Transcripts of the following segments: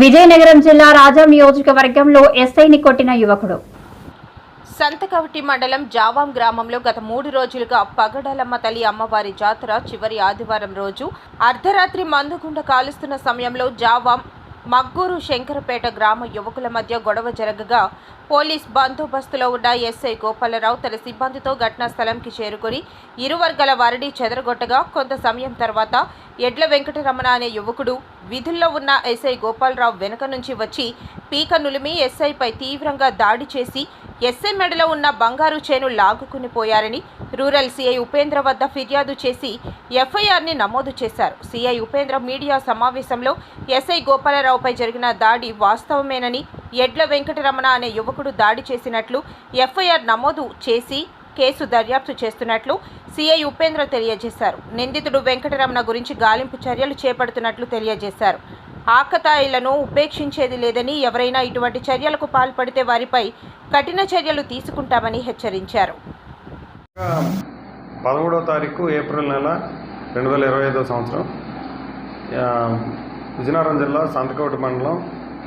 విజయనగరం జిల్లా రాజా నియోజకవర్గంలో ఎస్ఐని కొట్టిన యువకుడు. సంతకవటి మండలం జావాం గ్రామంలో గత మూడు రోజులుగా పగడలమ్మ తల్లి అమ్మవారి జాతర చివరి ఆదివారం రోజు అర్ధరాత్రి మందుగుండ కాలుస్తున్న సమయంలో జావాం మగ్గూరు శంకరపేట గ్రామ యువకుల మధ్య గొడవ జరగగా పోలీస్ బందోబస్తులో ఉన్న ఎస్ఐ గోపాలరావు తన సిబ్బందితో ఘటనా స్థలంకి చేరుకొని ఇరు వర్గాల వారిని చెదరగొట్టగా కొంత సమయం తర్వాత ఎడ్ల వెంకటరమణ అనే యువకుడు విధుల్లో ఉన్న ఎస్ఐ గోపాలరావు వెనుక నుంచి వచ్చి పీక నులిమి ఎస్ఐపై తీవ్రంగా దాడి చేసి ఎస్ఐ మెడలో ఉన్న బంగారు చేను లాగుకుని పోయారని రూరల్ సీఐ ఉపేంద్ర వద్ద ఫిర్యాదు చేసి ఎఫ్ఐఆర్ని నమోదు చేశారు. సిఐ ఉపేంద్ర మీడియా సమావేశంలో ఎస్ఐ గోపాలరావుపై జరిగిన దాడి వాస్తవమేనని ఎడ్ల వెంకటరమణ అనే యువకుడు దాడి చేసినట్లు ఎఫ్ఐఆర్ నమోదు చేసి కేసు దర్యాప్తు చేస్తున్నట్లు సిఐ ఉపేంద్ర తెలియజేశారు. నిందితుడు వెంకటరమణ గురించి గాలింపు చర్యలు చేపడుతున్నట్లు తెలియజేశారు. ఆకతాయిలను ఉపేక్షించేది లేదని ఎవరైనా ఇటువంటి చర్యలకు పాల్పడితే వారిపై కఠిన చర్యలు తీసుకుంటామని హెచ్చరించారు. పదమూడవ తారీఖు ఏప్రిల్ నెల రెండు వేల ఇరవై ఐదో సంవత్సరం. విజయనగరం జిల్లా సంతకవటి మండలం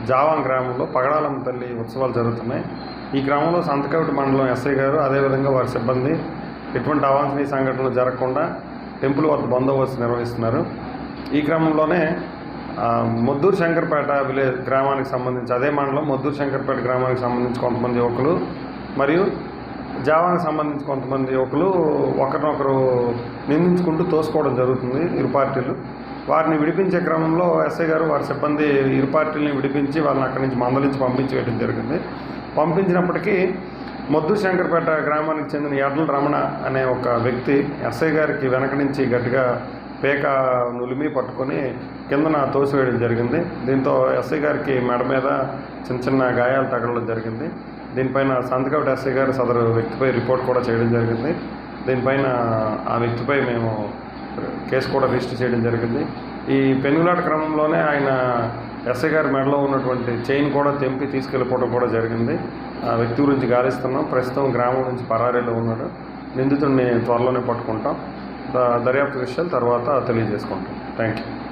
జావాం గ్రామంలో పగడాలమ్మ తల్లి ఉత్సవాలు జరుగుతున్నాయి. ఈ గ్రామంలో సంతకవటి మండలం ఎస్ఐ గారు అదేవిధంగా వారి సిబ్బంది ఎటువంటి అవాంఛనీయ సంఘటనలు జరగకుండా టెంపుల్ వద్ద బందోబస్తు నిర్వహిస్తున్నారు. ఈ క్రమంలోనే ముద్దూరు శంకర్పేట విలేజ్ గ్రామానికి సంబంధించి అదే మండలం ముద్దూరు శంకర్పేట గ్రామానికి సంబంధించి కొంతమంది యువకులు మరియు జావాకి సంబంధించి కొంతమంది యువకులు ఒకరినొకరు నిందించుకుంటూ తోసుకోవడం జరుగుతుంది ఇరు పార్టీలు. వారిని విడిపించే క్రమంలో ఎస్ఐ గారు వారి సిబ్బంది ఇరు పార్టీలని విడిపించి వాళ్ళని అక్కడి నుంచి మందలించి పంపించి వేయడం జరిగింది. పంపించినప్పటికీ మొద్దు శంకర్పేట గ్రామానికి చెందిన యడ్ల రమణ అనే ఒక వ్యక్తి ఎస్ఐ గారికి వెనక నుంచి గట్టిగా పేక నులిమి పట్టుకొని కిందన తోసివేయడం జరిగింది. దీంతో ఎస్ఐ గారికి మెడ మీద చిన్న చిన్న గాయాలు తగలడం జరిగింది. దీనిపైన సంతకవటి ఎస్ఐ గారు సదరు వ్యక్తిపై రిపోర్ట్ కూడా చేయడం జరిగింది. దీనిపైన ఆ వ్యక్తిపై మేము కేసు కూడా రిజిస్టర్ చేయడం జరిగింది. ఈ పెనుగులాట క్రమంలోనే ఆయన ఎస్ఐ గారి మెడలో ఉన్నటువంటి చైన్ కూడా తెంపి తీసుకెళ్ళిపోవడం కూడా జరిగింది. ఆ వ్యక్తి గురించి గాలిస్తున్నాం. ప్రస్తుతం గ్రామం నుంచి పరారీలో ఉన్నాడు. నిందితుడిని త్వరలోనే పట్టుకుంటాం. దర్యాప్తు విషయాలు తర్వాత తెలియజేసుకుంటాం. Thank you